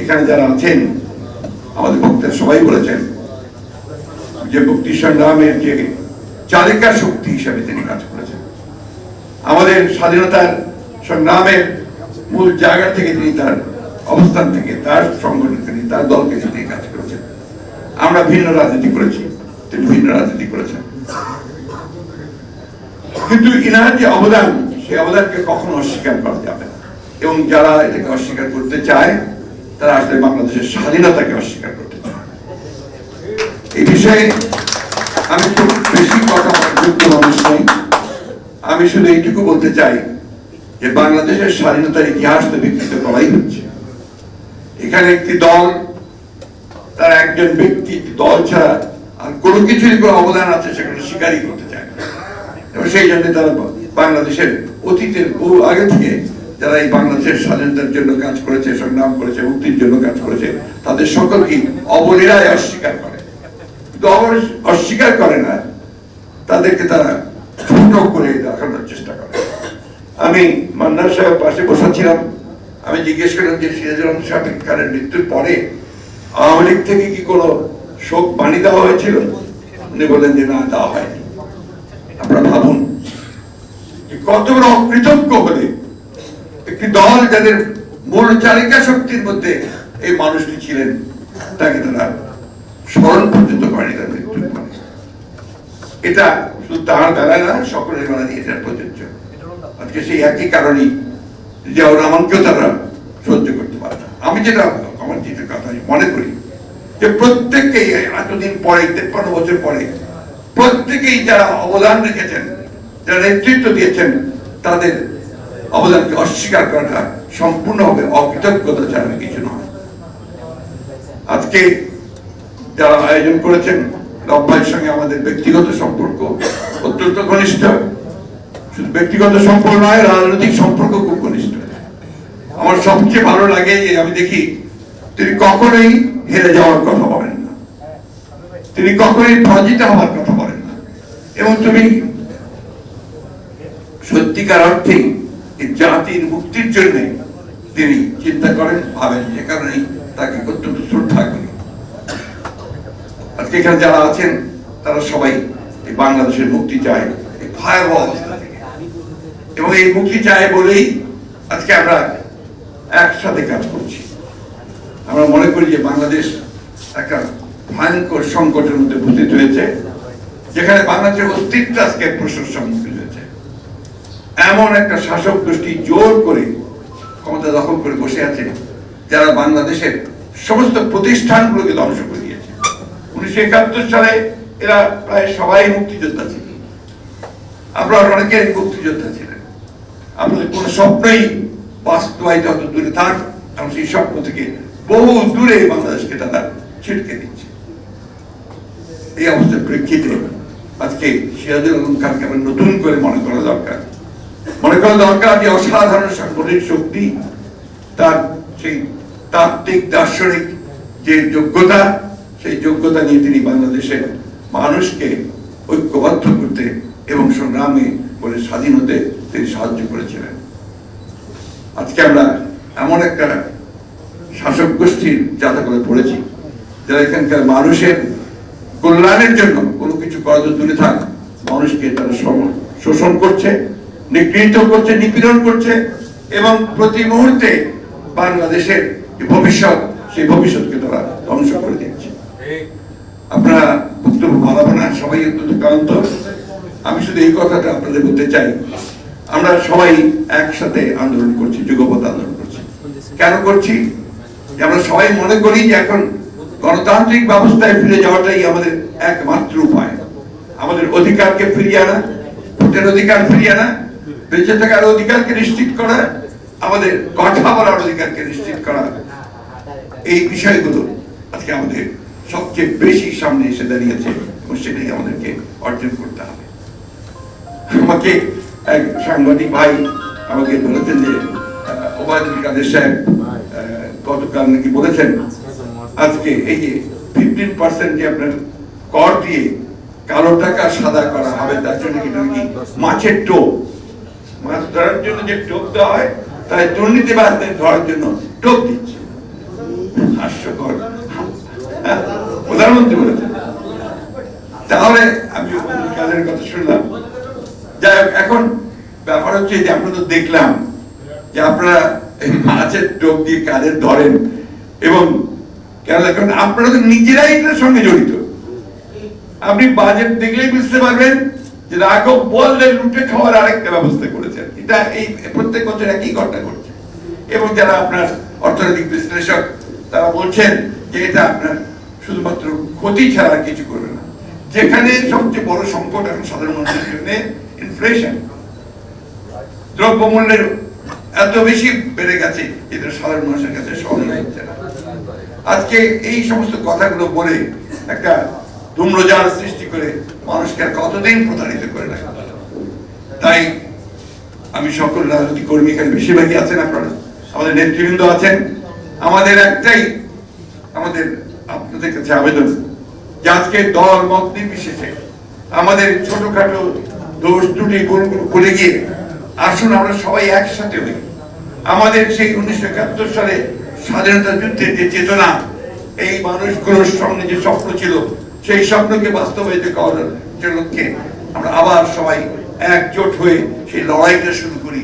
এখানে যারা আছেন, আমাদের বক্তারা সবাই বলেছেন, যে মুক্তি সংগ্রামের যে চালিকা শক্তি হিসাবে তিনি কাজ করেছেন। আমাদের স্বাধীনতার সংগ্রামের মূল জায়গা থেকে তিনি তার অবস্থান থেকে, তার সংগঠন থেকে, তার দলকে নিয়ে তিনি কাজ করেছেন। আমরা ভিন্ন রাজনীতি করেছি, তিনি ভিন্ন রাজনীতি করেছেন। কিন্তু ইনার যে অবদান, সেই অবদানকে কখনো অস্বীকার করা যাবে না। এবং যারা এটাকে অস্বীকার করতে চায় তারা আসলে বাংলাদেশের স্বাধীনতাকে অস্বীকার করতে চায় এই বিষয়ে আমি খুব বেশি কথা যোগ্য মানুষ নই। আমি শুধু এইটুকু বলতে চাই যে বাংলাদেশের স্বাধীনতার ইতিহাস তো বিকৃত করাই হচ্ছে। এখানে একটি দল, তার একজন ব্যক্তি, দল ছাড়া আর কোনো কিছুরই কোনো অবদান আছে সেখানে স্বীকারই করতে চায় এবং সেই জন্য তারা বাংলাদেশের অতীতের বহু আগে থেকে যারা এই বাংলাদেশের স্বাধীনতার জন্য কাজ করেছে, সংগ্রাম করেছে, মুক্তির জন্য কাজ করেছে, তাদের সকলকে অবলীলায় অস্বীকার করে। কিন্তু অস্বীকার করে না, তাদেরকে তারা ছোট করে দেখানোর চেষ্টা করে। আমি মান্নার সাহেব পাশে বসাছিলাম। আমি জিজ্ঞেস করলাম যে সিরাজুল সাহেব খানের মৃত্যুর পরে আওয়ামী লীগ থেকে কি কোনো শোক বাণী দেওয়া হয়েছিল? উনি বললেন যে, না, দেওয়া হয়নি। আপনারা ভাবুন কত বড় অকৃতজ্ঞ হলে একটি দল যাদের মূল চালিকা শক্তির মধ্যে এই মানুষটি ছিলেন, তাকে তারা স্মরণ পর্যন্ত করেনি পরে এটা শুধু তাহার বেলায় না সকলের বেলা দিয়ে এটা প্রযোজ্য। আজকে সেই একই কারণেই জিয়াউর রহমানকেও তারা সহ্য করতে পারে আমি যেটা আমার যেটা কথা মনে করি, যে প্রত্যেককেই এতদিন পরে, তেপ্পান্ন বছর পরে, প্রত্যেকেই যারা অবদান রেখেছেন, যারা নেতৃত্ব দিয়েছেন, তাদের অবদানকে অস্বীকার করাটা সম্পূর্ণভাবে অকৃতজ্ঞতা ছাড়া কিছু নয়। আজকে যারা আয়োজন করেছেন রব্বাইয়ের সঙ্গে আমাদের ব্যক্তিগত সম্পর্ক অত্যন্ত ঘনিষ্ঠ। শুধু ব্যক্তিগত সম্পর্ক নয়, রাজনৈতিক সম্পর্ক খুব ঘনিষ্ঠ। আমার সবচেয়ে ভালো লাগে যে আমি দেখি, তিনি কখনোই হেরে যাওয়ার কথা বলেন না। তিনি কখনোই পরাজিত হওয়ার কথা বলেন না। এবং তুমি সত্যিকার অর্থেই জাতির মুক্তির জন্য তিনি চিন্তা করেন, ভাবেন যে কারণেই তাকে অত্যন্ত শ্রদ্ধা করি। আজকে এখানে যারা আছেন, তারা সবাই এই বাংলাদেশের মুক্তি চায়, এই ভয়াবহ অবস্থা থেকে। এবং এই মুক্তি চায় বলেই আজকে আমরা একসাথে কাজ করছি। আমরা মনে করি যে বাংলাদেশ একটা ভয়ঙ্কর সংকটের মধ্যে পতিত হয়েছে, যেখানে বাংলাদেশের অস্তিত্ব আজকে প্রশ্নের সম্মুখীন এমন একটা শাসক গোষ্ঠী জোর করে ক্ষমতা দখল করে বসে আছে, যারা বাংলাদেশের সমস্ত প্রতিষ্ঠানগুলোকে ধ্বংস করে দিয়েছে। উনিশশো একাত্তর সালে এরা প্রায় সবাই মুক্তিযোদ্ধা ছিল। আপনারা অনেকেই মুক্তিযোদ্ধা ছিলেন। আপনাদের কোনো স্বপ্নই বাস্তবায়িত হতো, দূরে থাক এবং সেই স্বপ্ন থেকে বহু দূরে বাংলাদেশকে তারা ছিটকে দিচ্ছে। এই অবস্থার প্রেক্ষিতে আজকে সিরাজুল খানকে আবার নতুন করে মনে করা দরকার। মনে করা দরকার যে অসাধারণ সাংগঠনিক শক্তি, তার সেই তাত্ত্বিক, দার্শনিক যে যোগ্যতা, সেই যোগ্যতা নিয়ে তিনি বাংলাদেশের মানুষকে ঐক্যবদ্ধ করতে এবং সংগ্রামে বলে স্বাধীন হতে তিনি সাহায্য করেছিলেন। আজকে আমরা এমন একটা শাসক গোষ্ঠীর যাতা করে পড়েছি, যারা এখানকার মানুষের কল্যাণের জন্য কোনো কিছু করা দূরে থাক, মানুষকে তারা শোষণ করছে। নিগৃহীত করছে, নিপীড়ন করছে, এবং প্রতি মুহূর্তে বাংলাদেশের ভবিষ্যৎ, সেই ভবিষ্যৎকে তারা ধ্বংস করে দিচ্ছে। আপনারা বক্তব্য বাড়াবো না সবাই অত্যন্ত ক্লান্ত আমি শুধু এই কথাটা আপনাদের বলতে চাই। আমরা সবাই একসাথে আন্দোলন করছি, যুগপথ আন্দোলন করছি। কেন করছি? আমরা সবাই মনে করি যে এখন গণতান্ত্রিক ব্যবস্থায় ফিরে যাওয়াটাই আমাদের একমাত্র উপায়। আমাদের অধিকারকে ফিরিয়ে আনা, ভোটের অধিকার ফিরিয়ে আনা বেঁচে থাকার অধিকারকে নিশ্চিত করা, আমাদের কথা বলার অধিকারকে নিশ্চিত করা, এই বিষয়গুলো আজকে আমাদের সবচেয়ে বেশি সামনে এসে দাঁড়িয়েছে এবং সেটাই আমাদেরকে অর্জন করতে হবে। আমাকে এক সাংবাদিক ভাই আমাকে বলেছেন যে ওবায়দুল কাদের সাহেব গতকাল নাকি বলেছেন, আজকে এই যে ফিফটিন পার্সেন্ট যে আপনার কর দিয়ে কালো টাকা সাদা করা হবে, তার জন্য কি মাছের টোপ মাছ ধরার জন্য যে টোপ দেওয়া হয় তাই দুর্নীতিবাজদের ধরার জন্য টোপ দিচ্ছে। হাস্যকর। হ্যাঁ, প্রধানমন্ত্রী বলেছেন। তাহলে আমি কাজের কথা শুনলাম। যাই হোক এখন ব্যাপার হচ্ছে যে আমরা তো দেখলাম যে আপনারা মাছের টোপ দিয়ে কাদের ধরেন এবং কেন কারণ আপনারা তো নিজেরাই এটার সঙ্গে জড়িত। আপনি বাজেট দেখলেই বুঝতে পারবেন যে রাঘব বললে লুটে খাওয়ার আরেকটা ব্যবস্থা করেছেন। এটা এই প্রত্যেক বছর একই ঘটনা ঘটছে। এবং যারা আপনার অর্থনৈতিক বিশ্লেষক, তারা বলছেন যে এটা আপনার শুধুমাত্র ক্ষতি ছাড়া কিছু করবে না। যেখানে সবচেয়ে বড় সংকট এখন সাধারণ মানুষের জন্য ইনফ্লেশন দ্রব্যমূল্যের এত বেশি বেড়ে গেছে যেটা সাধারণ মানুষের কাছে সহজ হচ্ছে না। আজকে এই সমস্ত কথাগুলো বলে একটা ধূম্রজাল সৃষ্টি করে মানুষকে কতদিন প্রতারিত করে রাখা? তাই আমি সকল রাজনৈতিক কর্মী এখানে বেশিরভাগই আছেন আপনারা। আমাদের নেতৃবৃন্দ আছেন। আমাদের একটাই, আমাদের আপনাদের কাছে আবেদন যে আজকে দল মত নির্বিশেষে আমাদের ছোটখাটো দোষ ত্রুটি ভুলে গিয়ে আসুন আমরা সবাই একসাথে হই। আমাদের সেই উনিশশো একাত্তর সালে স্বাধীনতা যুদ্ধের যে চেতনা, এই মানুষগুলোর সঙ্গে যে স্বপ্ন ছিল সেই স্বপ্নকে বাস্তবায়িত করার জন্য আমরা আবার সবাই একজোট হয়ে সেই লড়াইটা শুরু করি।